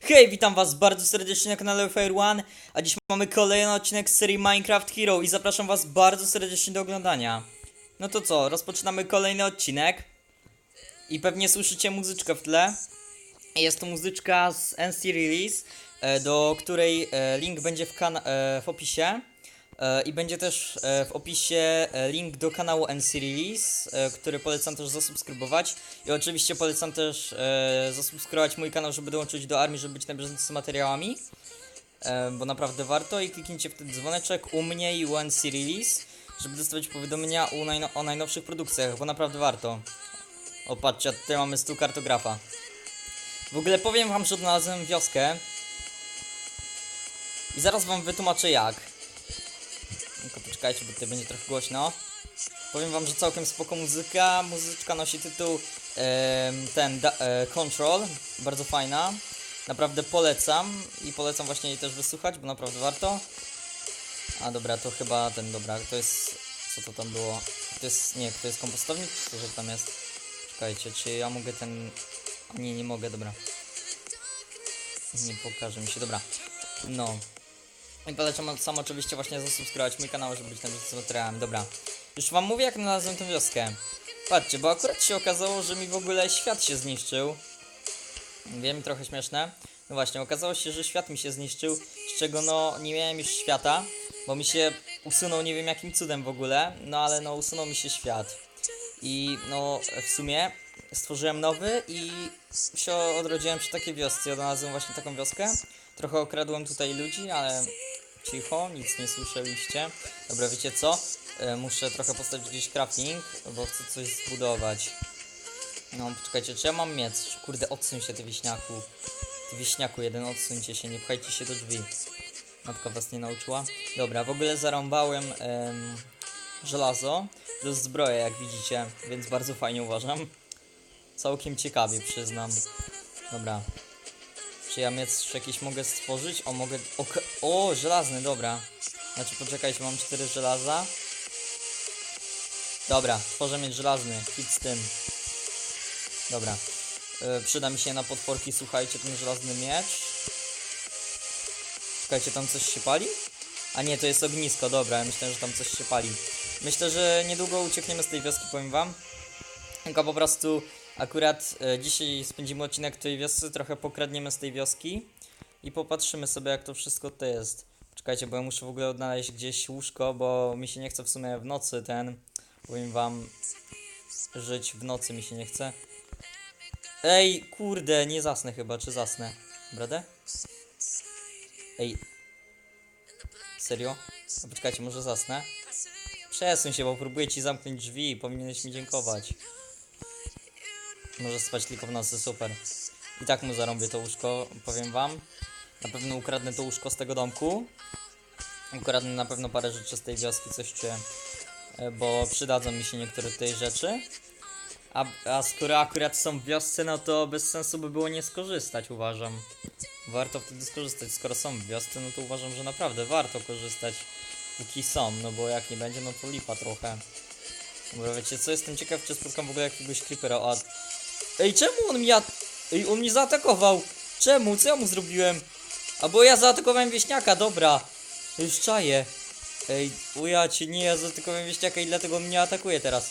Hej, witam was bardzo serdecznie na kanale Fire One, a dziś mamy kolejny odcinek z serii Minecraft Hero i zapraszam was bardzo serdecznie do oglądania. No to co, rozpoczynamy kolejny odcinek i pewnie słyszycie muzyczkę w tle. Jest to muzyczka z NC Release, e, do której e, link będzie w, e, w opisie. E, I będzie też e, w opisie e, link do kanału NC Release, który polecam też zasubskrybować. I oczywiście polecam też zasubskrybować mój kanał, żeby dołączyć do armii, żeby być na bieżąco z materiałami. Bo naprawdę warto i kliknijcie wtedy dzwoneczek u mnie i u NC Release, żeby dostawać powiadomienia najno- o najnowszych produkcjach, bo naprawdę warto. O patrzcie, tutaj mamy stół kartografa. W ogóle powiem wam, że odnalazłem wioskę. I zaraz wam wytłumaczę jak. Tylko poczekajcie, bo tutaj będzie trochę głośno. Powiem wam, że całkiem spoko muzyka. Muzyczka nosi tytuł ten da, e, Control. Bardzo fajna. Naprawdę polecam i polecam właśnie jej też wysłuchać, bo naprawdę warto. A dobra, to chyba ten, dobra, to jest, co to tam było? To jest, nie, to jest kompostownik, czy że tam jest? Czekajcie, czy ja mogę ten, nie, nie mogę, dobra. Nie pokaże mi się, dobra. No. I polecam sam oczywiście właśnie zasubskrybować mój kanał, żeby być tam z materiałami. Dobra. Już wam mówię jak znalazłem tę wioskę. Patrzcie, bo akurat się okazało, że mi w ogóle świat się zniszczył. Wiem, trochę śmieszne. No właśnie, okazało się, że świat mi się zniszczył, z czego no nie miałem już świata, bo mi się usunął nie wiem jakim cudem w ogóle, no ale no usunął mi się świat. I no w sumie stworzyłem nowy i się odrodziłem przy takiej wiosce. Odnalazłem właśnie taką wioskę. Trochę okradłem tutaj ludzi, ale cicho, nic nie słyszeliście. Dobra, wiecie co? E, muszę trochę postawić gdzieś crafting, bo chcę coś zbudować. No, poczekajcie, czy ja mam miec? Kurde, odsuń się, ty wieśniaku. Ty wieśniaku jeden, odsuńcie się, nie pchajcie się do drzwi. Matka was nie nauczyła. Dobra, w ogóle zarąbałem em, żelazo. To jest zbroja, jak widzicie, więc bardzo fajnie uważam. Całkiem ciekawie, przyznam. Dobra. Czy ja miecz jakiś mogę stworzyć? O, mogę... O, o żelazny, dobra. Znaczy, poczekajcie, mam cztery żelaza. Dobra, tworzę miecz żelazny. Hit z tym. Dobra. E, przyda mi się na potworki, słuchajcie, ten żelazny miecz. Czekajcie, tam coś się pali? A nie, to jest ognisko, dobra, ja myślę, że tam coś się pali. Myślę, że niedługo uciekniemy z tej wioski, powiem wam. Tylko po prostu akurat e, dzisiaj spędzimy odcinek tej wiosce, trochę pokradniemy z tej wioski i popatrzymy sobie jak to wszystko to jest. Czekajcie, bo ja muszę w ogóle odnaleźć gdzieś łóżko, bo mi się nie chce w sumie w nocy ten, powiem wam, żyć w nocy mi się nie chce. Ej, kurde, nie zasnę chyba, czy zasnę? Bradę? Ej. Serio? A poczekajcie, może zasnę? Przesuń się, bo próbuję ci zamknąć drzwi powinieneś mi dziękować. Może spać tylko w nocy, super. I tak mu zarąbię to łóżko, powiem wam. Na pewno ukradnę to łóżko z tego domku. Ukradnę na pewno parę rzeczy z tej wioski, coś czuję. E, Bo przydadzą mi się niektóre tej rzeczy. A, a skoro akurat są w wiosce, no to bez sensu by było nie skorzystać, uważam. Warto wtedy skorzystać. Skoro są w wiosce, no to uważam, że naprawdę warto korzystać, póki są. No bo jak nie będzie, no to lipa trochę. Dobra, wiecie co? Jestem ciekaw, czy spotkam w ogóle jakiegoś creepera. A... Ej, czemu on mnie... Ej, on mnie zaatakował! Czemu? Co ja mu zrobiłem? A bo ja zaatakowałem wieśniaka, dobra. Już czaję. Ej, ujacie, nie, ja zaatakowałem wieśniaka i dlatego mnie atakuje teraz.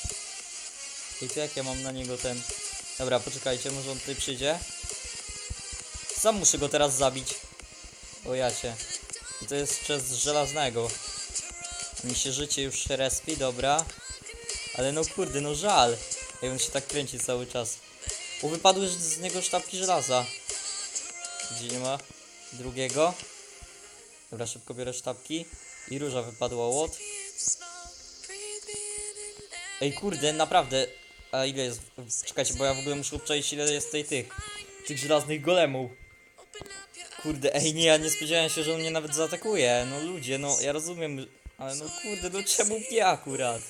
Ej, to jak ja mam na niego ten... Dobra, poczekajcie, może on tutaj przyjdzie. Sam muszę go teraz zabić. O jacie. I to jest przez żelaznego. Mi się życie już respi, dobra. Ale no kurde, no żal. Jak on się tak kręci cały czas. O, wypadły z niego sztabki żelaza. Gdzie nie ma drugiego. Dobra, szybko biorę sztabki. I róża wypadła łot. Ej, kurde, naprawdę. A ile jest? Czekajcie, bo ja w ogóle muszę obczaić ile jest tutaj tych. Tych żelaznych golemów. Kurde, ej nie, ja nie spodziewałem się, że on mnie nawet zaatakuje. No ludzie, no ja rozumiem, ale no kurde, no czemu mnie akurat?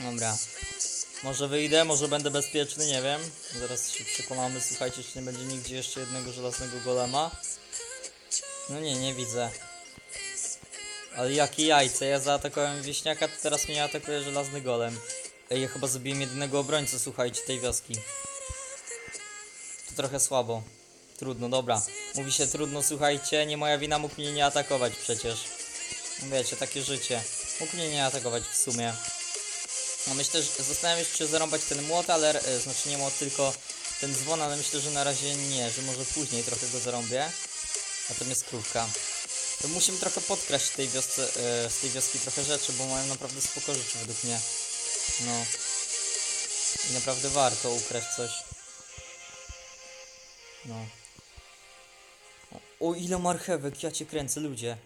Dobra. Może wyjdę, może będę bezpieczny, nie wiem. Zaraz się przekonamy, słuchajcie, czy nie będzie nigdzie jeszcze jednego żelaznego golema. No nie, nie widzę. Ale jakie jajce, ja zaatakowałem wieśniaka, to teraz mnie atakuje żelazny golem. Ej, ja chyba zabiłem jedynego obrońcę, słuchajcie, tej wioski. To trochę słabo. Trudno, dobra. Mówi się trudno, słuchajcie, nie moja wina, mógł mnie nie atakować przecież. Wiecie, takie życie. Mógł mnie nie atakować w sumie. No myślę, że zastanawiam się, czy zarąbać ten młot, ale, e, znaczy nie młot, tylko ten dzwon, ale myślę, że na razie nie, że może później trochę go zarąbię. Natomiast krówka. To musimy trochę podkraść tej wiosce, e, z tej wioski trochę rzeczy, bo mają naprawdę spoko rzeczy według mnie. No. I naprawdę warto ukraść coś. No. O, o ile marchewek, ja cię kręcę, ludzie.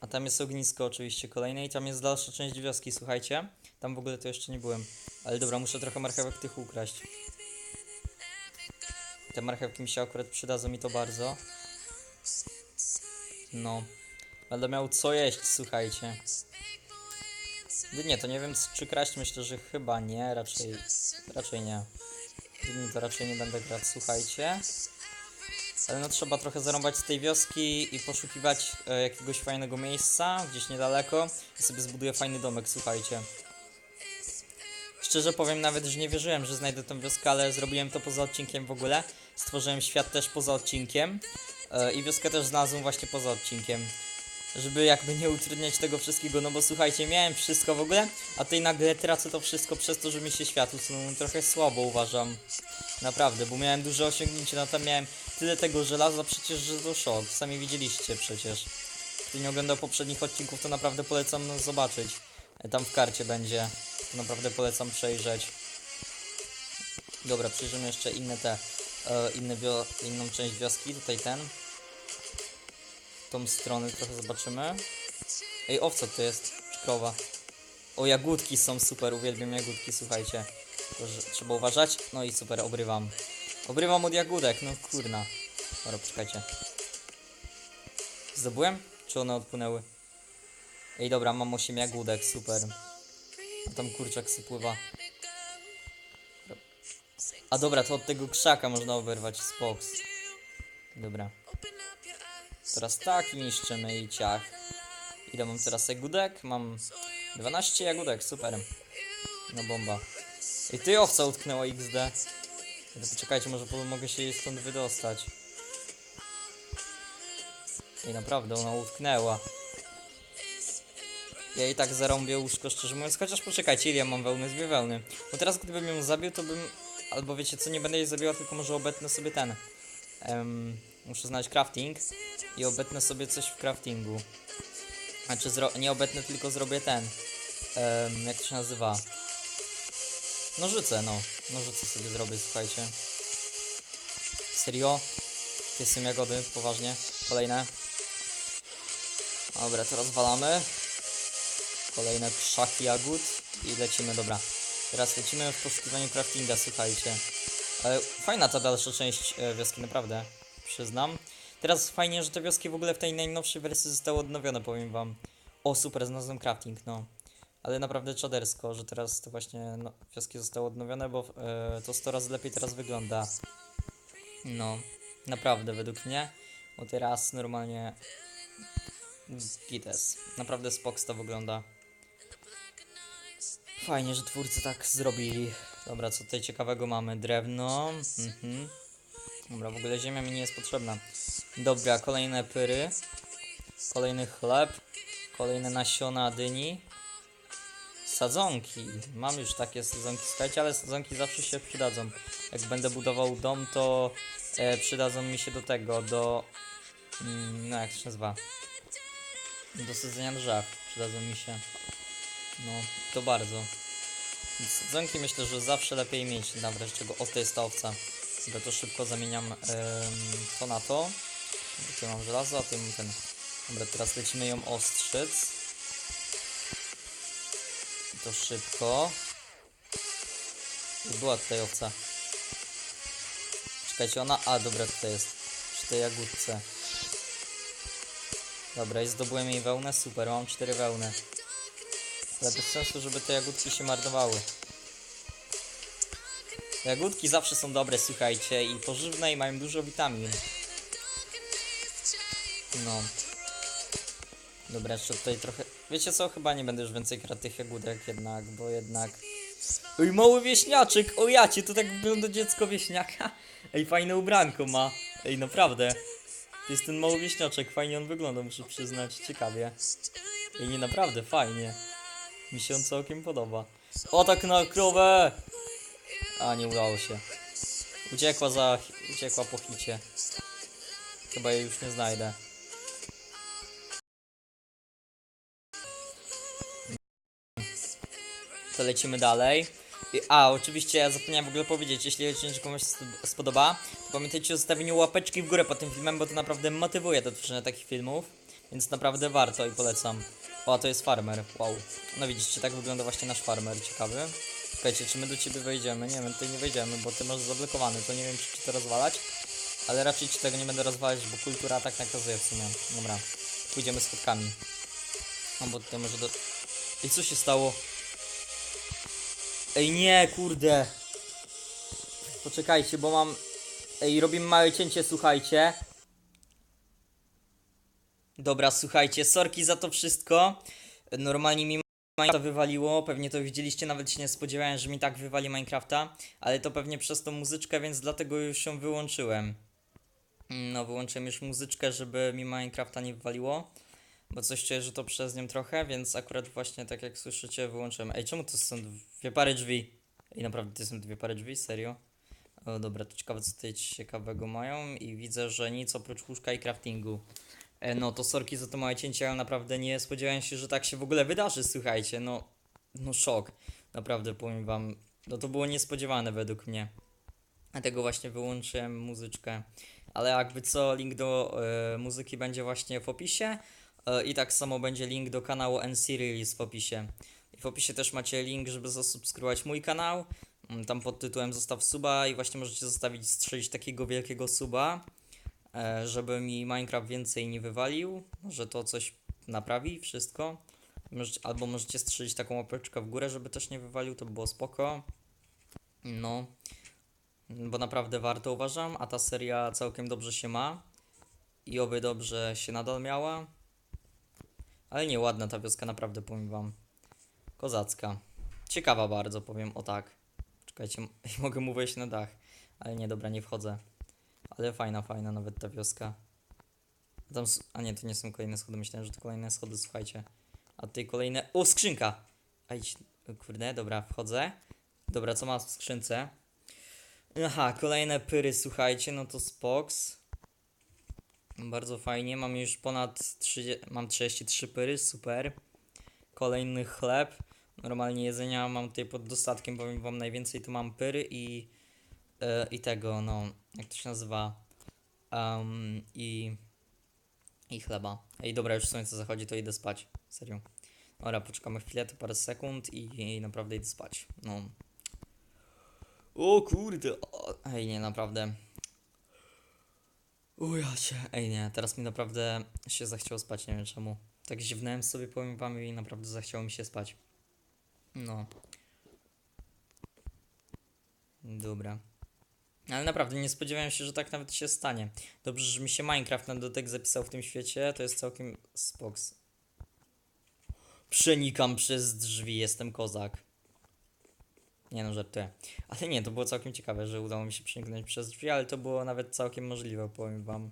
A tam jest ognisko oczywiście kolejne i tam jest dalsza część wioski, słuchajcie. Tam w ogóle to jeszcze nie byłem. Ale dobra, muszę trochę marchewek tych ukraść. Te marchewki mi się akurat przydadzą mi to bardzo. No. Będę miał co jeść, słuchajcie. Nie, to nie wiem czy kraść, myślę, że chyba nie, raczej, raczej nie. Gdy to raczej nie będę grać, słuchajcie. Ale no trzeba trochę zarąbać z tej wioski i poszukiwać e, jakiegoś fajnego miejsca, gdzieś niedaleko i sobie zbuduję fajny domek, słuchajcie. Szczerze powiem nawet, że nie wierzyłem, że znajdę tę wioskę, ale zrobiłem to poza odcinkiem w ogóle. Stworzyłem świat też poza odcinkiem e, i wioskę też znalazłem właśnie poza odcinkiem. Żeby jakby nie utrudniać tego wszystkiego, no bo słuchajcie, miałem wszystko w ogóle, a tutaj nagle tracę to wszystko przez to, że mi się świat usunął. Trochę słabo uważam. Naprawdę, bo miałem duże osiągnięcie, no tam miałem tyle tego żelaza przecież, że to szok. Sami widzieliście przecież. Kto nie oglądał poprzednich odcinków, to naprawdę polecam zobaczyć. E, Tam w karcie będzie. To naprawdę polecam przejrzeć. Dobra, przejrzymy jeszcze inne te, e, inne inną część wioski. Tutaj ten. Tą stronę trochę zobaczymy. Ej, owca to jest, czy krowa. O, jagódki są super, uwielbiam jagódki, słuchajcie. Trzeba uważać. No i super, obrywam. Obrywam od jagódek, no kurna. Dobra, poczekajcie. Zdobyłem? Czy one odpłynęły? Ej, dobra, mam 8 jagódek, super. A tam kurczak sobie pływa. A dobra, to od tego krzaka można oberwać, spoks. Dobra. Teraz tak niszczymy i ciach. Ile mam teraz jagódek? Mam 12 jagódek, super. No bomba. I ty owca utknęła XD. Poczekajcie, może mogę się stąd wydostać. I naprawdę ona utknęła. Ja i tak zarąbię łóżko, szczerze mówiąc, chociaż poczekajcie, ile ja mam wełny, dwie wełny. Bo teraz gdybym ją zabił, to bym... Albo wiecie co, nie będę jej zabiła, tylko może obetnę sobie ten. Em, muszę znaleźć crafting i obetnę sobie coś w craftingu. Znaczy, nie obetnę, tylko zrobię ten. Em, jak to się nazywa? Nożyce, no. Nożyce sobie zrobię, słuchajcie. Serio? Gdzie są jagody? Poważnie. Kolejne. Dobra, to rozwalamy. Kolejne krzaki jagód. I lecimy, dobra. Teraz lecimy w poszukiwaniu craftinga, słuchajcie. Ale fajna ta dalsza część e, wioski, naprawdę. Przyznam. Teraz fajnie, że te wioski w ogóle w tej najnowszej wersji zostały odnowione, powiem wam. O, super, znalazłem crafting, no. Ale naprawdę czadersko, że teraz to właśnie no, wioski zostały odnowione, bo e, to 100 razy lepiej teraz wygląda. No, naprawdę według mnie. Bo teraz normalnie gites. Naprawdę spoks to wygląda. Fajnie, że twórcy tak zrobili. Dobra, co tutaj ciekawego mamy? Drewno. Mhm. Dobra, w ogóle ziemia mi nie jest potrzebna. Dobra, kolejne pyry. Kolejny chleb. Kolejne nasiona dyni. Sadzonki. Mam już takie sadzonki, słuchajcie, ale sadzonki zawsze się przydadzą. Jak będę budował dom, to e, przydadzą mi się do tego, do... Mm, no jak się nazywa? Do sadzenia drzew. Przydadzą mi się. No, to bardzo. Sadzonki myślę, że zawsze lepiej mieć na wręcz czego. O, to jest ta owca. Dobra, to szybko zamieniam em, to na to. Tu mam żelazo, a mam ten. Dobra, teraz lecimy ją ostrzyc. I to szybko. I była tutaj owca. Czekajcie, ona... A, dobra, tutaj jest. Przy tej jagódce. Dobra, i zdobyłem jej wełnę, super, mam cztery wełny. Ale bez sensu, żeby te jagódki się marnowały. Jagódki zawsze są dobre, słuchajcie, i pożywne i mają dużo witamin. No. Dobra, jeszcze tutaj trochę... Wiecie co? Chyba nie będę już więcej kradł tych jagódek jednak, bo jednak... Oj, mały wieśniaczek, o jacie, to tak wygląda dziecko wieśniaka. Ej, fajne ubranko ma. Ej, naprawdę. To jest ten mały wieśniaczek, fajnie on wygląda, muszę przyznać, ciekawie. Ej, nie, naprawdę, fajnie. Mi się on całkiem podoba. O, tak na krowę! A, nie udało się. Uciekła za... uciekła po hicie. Chyba jej już nie znajdę. To lecimy dalej. A, oczywiście ja zapomniałem w ogóle powiedzieć, jeśli odcinek komuś spodoba, to pamiętajcie o zostawieniu łapeczki w górę pod tym filmem, bo to naprawdę motywuje do tworzenia takich filmów, więc naprawdę warto i polecam. O, a to jest farmer, wow. No widzicie, tak wygląda właśnie nasz farmer, ciekawy. Czekajcie, czy my do ciebie wejdziemy? Nie wiem, tutaj nie wejdziemy, bo ty masz zablokowany, to nie wiem, czy ci to rozwalać. Ale raczej ci tego nie będę rozwalać, bo kultura tak nakazuje w sumie. Dobra, pójdziemy schodkami. No bo tutaj może do... I co się stało? Ej, nie, kurde. Poczekajcie, bo mam... Ej, robimy małe cięcie, słuchajcie. Dobra, słuchajcie, sorki za to wszystko. Normalnie mi Minecrafta wywaliło, pewnie to widzieliście, nawet się nie spodziewałem, że mi tak wywali Minecrafta, ale to pewnie przez tą muzyczkę, więc dlatego już ją wyłączyłem. No, wyłączyłem już muzyczkę, żeby mi Minecrafta nie wywaliło, bo coś czuję, że to przez nią trochę, więc akurat właśnie tak jak słyszycie wyłączyłem. Ej, czemu to są dwie pary drzwi? Ej, naprawdę to są dwie pary drzwi? Serio? O, dobra, to ciekawe co tutaj ciekawego mają i widzę, że nic oprócz łóżka i craftingu. E, no to sorki za to małe cięcie, ale naprawdę nie spodziewałem się, że tak się w ogóle wydarzy, słuchajcie, no, no szok, naprawdę powiem wam, no to było niespodziewane według mnie. Dlatego właśnie wyłączyłem muzyczkę, ale jakby co, link do e, muzyki będzie właśnie w opisie. E, i tak samo będzie link do kanału NC Release w opisie. I w opisie też macie link, żeby zasubskrybować mój kanał, Mm, tam pod tytułem zostaw suba i właśnie możecie zostawić, strzelić takiego wielkiego suba żeby mi Minecraft więcej nie wywalił, że to coś naprawi, wszystko. Albo możecie strzelić taką łapeczkę w górę, żeby też nie wywalił, to by było spoko. No, bo naprawdę warto uważam, a ta seria całkiem dobrze się ma. I oby dobrze się nadal miała. Ale nie, ładna ta wioska, naprawdę powiem wam. Kozacka. Ciekawa bardzo, powiem o tak. Czekajcie, mogę mu wejść na dach. Ale nie, dobra, nie wchodzę. Ale fajna, fajna nawet ta wioska. Tam, a nie, to nie są kolejne schody, myślałem, że to kolejne schody, słuchajcie. A tutaj kolejne... O, skrzynka! A idź, o kurde, dobra, wchodzę. Dobra, co ma w skrzynce? Aha, kolejne pyry, słuchajcie, no to spoks. Bardzo fajnie, mam już ponad 30, mam 33 pyry, super. Kolejny chleb. Normalnie jedzenia mam tutaj pod dostatkiem, powiem wam najwięcej tu mam pyry i e, i tego, no, jak to się nazywa? Um, i, I chleba. Ej, dobra, już słońce zachodzi, to idę spać. Serio. Dobra, poczekamy chwilę, to parę sekund i, i naprawdę idę spać. No. O kurde. O, ej, nie, naprawdę. O ja cię. Ej, nie, teraz mi naprawdę się zachciało spać, nie wiem czemu. Tak ziewnąłem sobie, powiem wam, i naprawdę zachciało mi się spać. No. Dobra. Ale naprawdę nie spodziewałem się, że tak nawet się stanie. Dobrze, że mi się Minecraft na dotek zapisał w tym świecie, to jest całkiem spoks. Przenikam przez drzwi, jestem kozak. Nie no, żartuję. Ale nie, to było całkiem ciekawe, że udało mi się przeniknąć przez drzwi, ale to było nawet całkiem możliwe, powiem wam.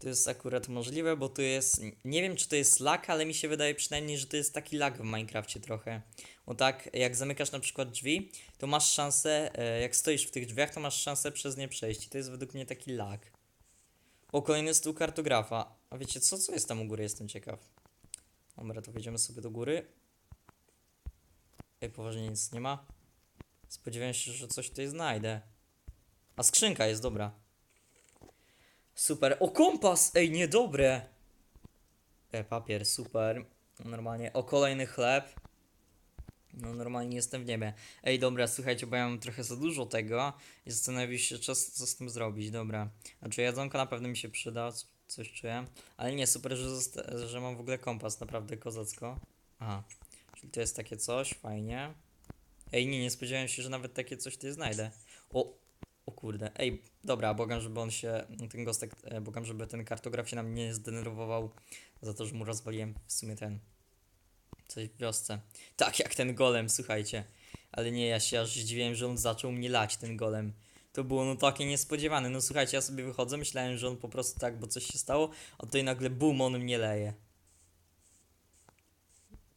To jest akurat możliwe, bo tu jest. Nie wiem, czy to jest lag, ale mi się wydaje przynajmniej, że to jest taki lag w Minecrafcie trochę. Bo tak, jak zamykasz na przykład drzwi, to masz szansę, e, jak stoisz w tych drzwiach, to masz szansę przez nie przejść. I to jest według mnie taki lag. O, kolejny stół kartografa. A wiecie co? Co jest tam u góry? Jestem ciekaw. Dobra, to wejdziemy sobie do góry. Ej, poważnie nic nie ma. Spodziewałem się, że coś tutaj znajdę. A skrzynka jest, dobra. Super. O, kompas! Ej, niedobre! E, papier, super. Normalnie. O, kolejny chleb. No, normalnie jestem w niebie. Ej, dobra, słuchajcie, bo ja mam trochę za dużo tego i zastanawiam się, czas, co z tym zrobić. Dobra. Znaczy, jedzonko na pewno mi się przyda, coś czuję. Ale nie, super, że, że mam w ogóle kompas, naprawdę kozacko. Aha. Czyli to jest takie coś, fajnie. Ej, nie, nie spodziewałem się, że nawet takie coś tutaj znajdę. O, o kurde. Ej, dobra, błagam, żeby on się, ten gostek, e, błagam, żeby ten kartograf się na mnie nie zdenerwował za to, że mu rozwaliłem w sumie ten, Coś w wiosce. Tak jak ten golem, słuchajcie. Ale nie, ja się aż zdziwiłem, że on zaczął mnie lać, ten golem. To było no takie niespodziewane. No słuchajcie, ja sobie wychodzę, myślałem, że on po prostu tak, bo coś się stało, a tutaj nagle bum, on mnie leje.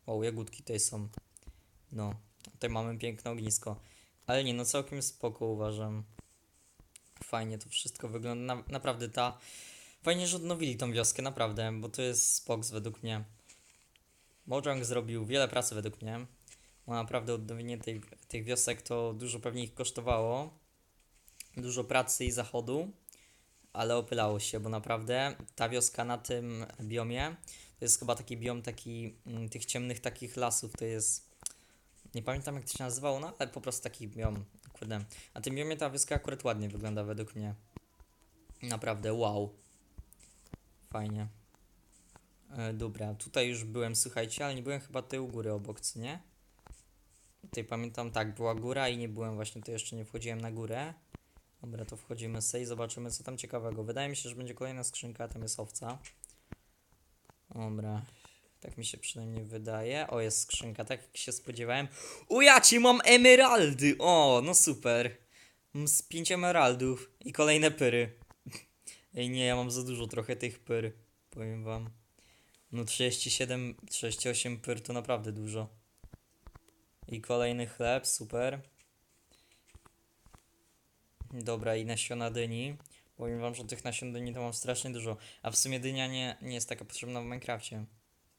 O, jagódki tutaj są. No, tutaj mamy piękne ognisko. Ale nie, no całkiem spoko uważam. Fajnie to wszystko wygląda. Na, naprawdę ta... Fajnie, że odnowili tą wioskę, naprawdę, bo to jest spoks według mnie. Mojang zrobił wiele pracy według mnie. Bo naprawdę odnowienie tej, tych wiosek to dużo pewnie ich kosztowało. Dużo pracy i zachodu, ale opylało się, bo naprawdę ta wioska na tym biomie to jest chyba taki biom taki mm, tych ciemnych takich lasów, to jest nie pamiętam jak to się nazywało, no ale po prostu taki biom, kurde. Na tym biomie ta wioska akurat ładnie wygląda według mnie. Naprawdę, wow. Fajnie. E, dobra, tutaj już byłem, słuchajcie, ale nie byłem chyba tutaj u góry obok, co nie? Tutaj pamiętam, tak, była góra i nie byłem właśnie, to jeszcze nie wchodziłem na górę. Dobra, to wchodzimy sobie i zobaczymy, co tam ciekawego. Wydaje mi się, że będzie kolejna skrzynka, tam jest owca. Dobra, tak mi się przynajmniej wydaje. O, jest skrzynka, tak jak się spodziewałem. O, ja ci mam emeraldy! O, no super. Mam z pięć emeraldów i kolejne pyry. Ej, nie, ja mam za dużo trochę tych pyr, powiem wam. No 37, 38 pyr to naprawdę dużo. I kolejny chleb, super. Dobra, i nasiona dyni. Powiem wam, że tych nasion dyni to mam strasznie dużo. A w sumie dynia nie, nie jest taka potrzebna w Minecrafcie.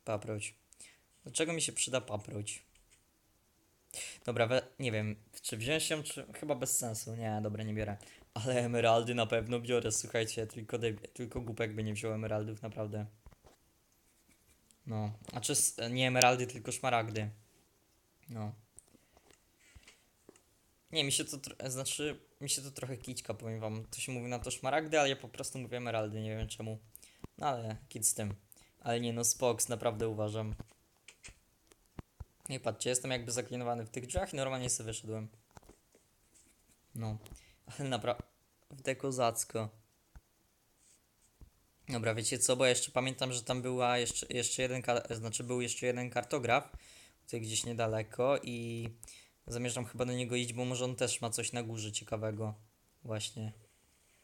Paproć. Do czego mi się przyda paproć? Dobra, nie wiem, czy wziąć ją, czy chyba bez sensu. Nie, dobra, nie biorę. Ale emeraldy na pewno biorę, słuchajcie, tylko, tylko głupek by nie wziął emeraldów, naprawdę. No, a czy nie emeraldy, tylko szmaragdy. No. Nie, mi się to, znaczy, mi się to trochę kićka, powiem wam. To się mówi na to szmaragdy, ale ja po prostu mówię emeraldy, nie wiem czemu. No ale, kit z tym. Ale nie no, Spox, naprawdę uważam. Nie patrzcie, jestem jakby zaklinowany w tych drzwiach i normalnie sobie wyszedłem. No, ale naprawdę kozacko. Dobra, wiecie co, bo jeszcze pamiętam, że tam była jeszcze, jeszcze jeden, znaczy był jeszcze jeden kartograf, tutaj gdzieś niedaleko i zamierzam chyba do niego iść, bo może on też ma coś na górze ciekawego. Właśnie,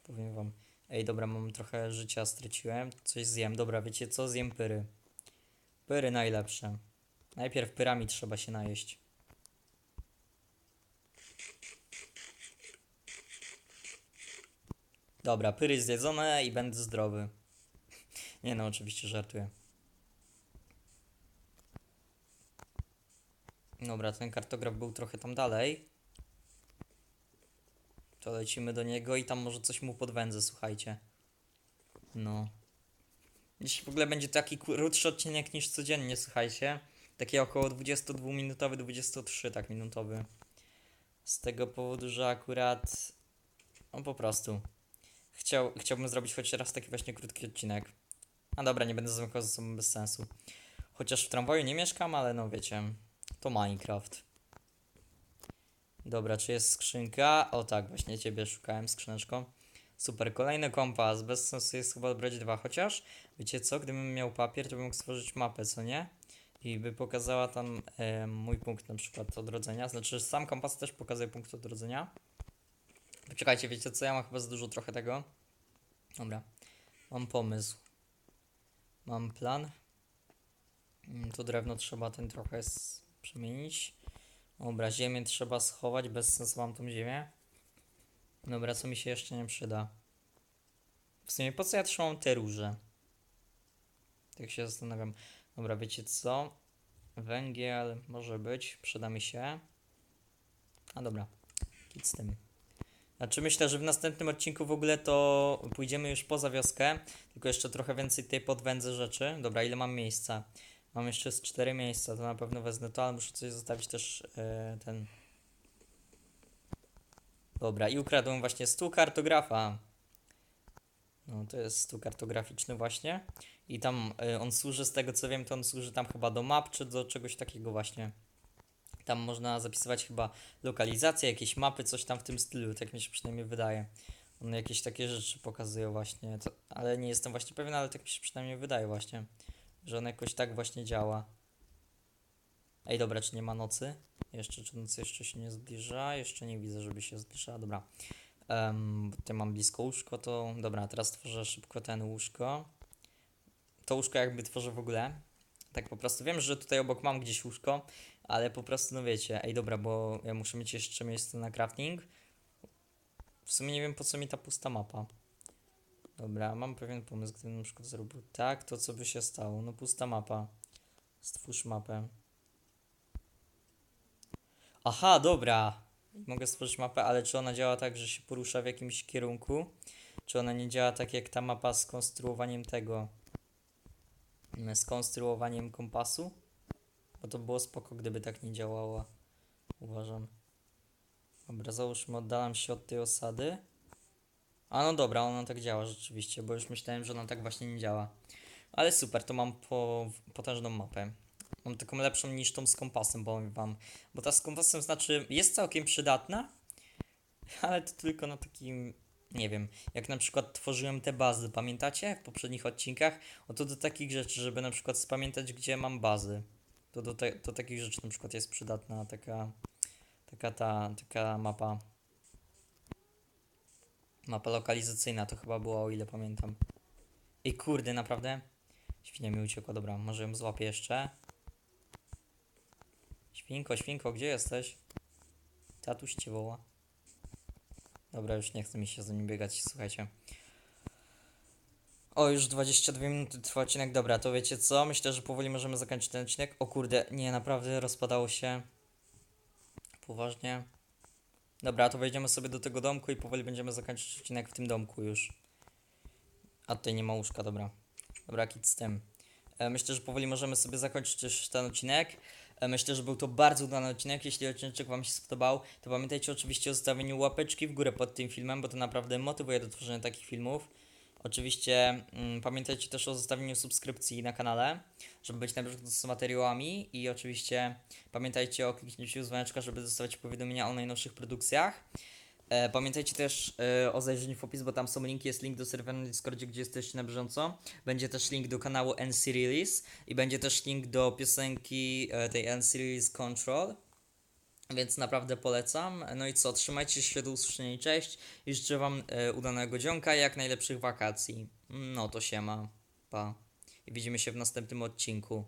powiem wam. Ej, dobra, mam trochę życia, straciłem, coś zjem. Dobra, wiecie co, zjem pyry. Pyry najlepsze. Najpierw pyrami trzeba się najeść. Dobra, pyry zjedzone i będę zdrowy. Nie no, oczywiście żartuję. Dobra, ten kartograf był trochę tam dalej. To lecimy do niego i tam może coś mu podwędzę, słuchajcie. No. Jeśli w ogóle będzie taki krótszy odcinek niż codziennie, słuchajcie. Taki około 22-minutowy, 23 tak minutowy. Z tego powodu, że akurat... No po prostu. Chciał, chciałbym zrobić choć raz taki właśnie krótki odcinek. A dobra, nie będę zamykał ze sobą bez sensu. Chociaż w tramwaju nie mieszkam, ale no wiecie, to Minecraft. Dobra, czy jest skrzynka? O tak, właśnie ciebie szukałem, skrzyneczką. Super, kolejny kompas. Bez sensu jest chyba brać dwa, chociaż wiecie co, gdybym miał papier, to bym mógł stworzyć mapę, co nie? I by pokazała tam e, mój punkt na przykład odrodzenia. Znaczy sam kompas też pokazuje punkt odrodzenia. Poczekajcie, wiecie co, ja mam chyba za dużo trochę tego. Dobra, mam pomysł. Mam plan. Mm, To drewno trzeba ten trochę przemienić. Dobra, ziemię trzeba schować, bez sensu mam tą ziemię. Dobra, co mi się jeszcze nie przyda? W sumie po co ja trzymam te róże? Tak się zastanawiam. Dobra, wiecie co? Węgiel może być, przyda mi się. A dobra, kit z tym. Znaczy myślę, że w następnym odcinku w ogóle to pójdziemy już poza wioskę, tylko jeszcze trochę więcej tej podwędzę rzeczy. Dobra, ile mam miejsca? Mam jeszcze z cztery miejsca, to na pewno wezmę to, ale muszę coś zostawić też e, ten... Dobra, i ukradłem właśnie stół kartografa. No, to jest stół kartograficzny właśnie. I tam y, on służy, z tego co wiem, to on służy tam chyba do map, czy do czegoś takiego właśnie. Tam można zapisywać chyba lokalizacje, jakieś mapy, coś tam w tym stylu, tak mi się przynajmniej wydaje. On jakieś takie rzeczy pokazuje właśnie, to, ale nie jestem właśnie pewien, ale tak mi się przynajmniej wydaje właśnie, że on jakoś tak właśnie działa. Ej, dobra, czy nie ma nocy? Jeszcze, czy noc jeszcze się nie zbliża? Jeszcze nie widzę, żeby się zbliżała, dobra. Um, tutaj mam blisko łóżko, to dobra, teraz tworzę szybko ten łóżko. To łóżko jakby tworzę w ogóle. Tak po prostu wiem, że tutaj obok mam gdzieś łóżko, ale po prostu, no wiecie, ej dobra, bo ja muszę mieć jeszcze miejsce na crafting. W sumie nie wiem po co mi ta pusta mapa. Dobra, mam pewien pomysł, gdybym na przykład zrobił tak, to co by się stało? No pusta mapa. Stwórz mapę. Aha, dobra. Mogę stworzyć mapę, ale czy ona działa tak, że się porusza w jakimś kierunku? Czy ona nie działa tak jak ta mapa z konstruowaniem tego? mm, Z konstruowaniem kompasu? Bo to było spoko, gdyby tak nie działała. Uważam. Dobra, załóżmy, oddalam się od tej osady. A no dobra, ona tak działa rzeczywiście, bo już myślałem, że ona tak właśnie nie działa. Ale super, to mam po, potężną mapę. Mam taką lepszą niż tą z kompasem, powiem wam. Bo ta z kompasem znaczy jest całkiem przydatna, ale to tylko na takim, nie wiem, jak na przykład tworzyłem te bazy, pamiętacie? W poprzednich odcinkach? Oto do takich rzeczy, żeby na przykład spamiętać, gdzie mam bazy. To do, te, do takich rzeczy na przykład jest przydatna taka, taka ta, taka mapa. Mapa lokalizacyjna to chyba była, o ile pamiętam. Ej, kurde, naprawdę? Świnia mi uciekła, dobra, może ją złapię jeszcze. Świnko, świnko, gdzie jesteś? Tatuś cię woła. Dobra, już nie chce mi się za nim biegać, słuchajcie. O, już 22 minuty trwa odcinek, dobra, to wiecie co? Myślę, że powoli możemy zakończyć ten odcinek. O kurde, nie, naprawdę rozpadało się. Poważnie. Dobra, to wejdziemy sobie do tego domku i powoli będziemy zakończyć odcinek w tym domku już. A tutaj nie ma łóżka, dobra. Dobra, kit z tym. E, myślę, że powoli możemy sobie zakończyć już ten odcinek. E, myślę, że był to bardzo udany odcinek. Jeśli odcinek Wam się spodobał, to pamiętajcie oczywiście o zostawieniu łapeczki w górę pod tym filmem, bo to naprawdę motywuje do tworzenia takich filmów. Oczywiście mm, pamiętajcie też o zostawieniu subskrypcji na kanale, żeby być na bieżąco z materiałami i oczywiście pamiętajcie o kliknięciu dzwoneczka, żeby dostawać powiadomienia o najnowszych produkcjach. E, pamiętajcie też e, o zajrzeniu w opis, bo tam są linki, jest link do serwera na Discordzie, gdzie jesteście na bieżąco. Będzie też link do kanału NC Release i będzie też link do piosenki e, tej NC Release Control. Więc naprawdę polecam. No i co, trzymajcie się do usłyszenia i cześć. I życzę Wam e, udanego dzionka i jak najlepszych wakacji. No to siema. Pa. I widzimy się w następnym odcinku.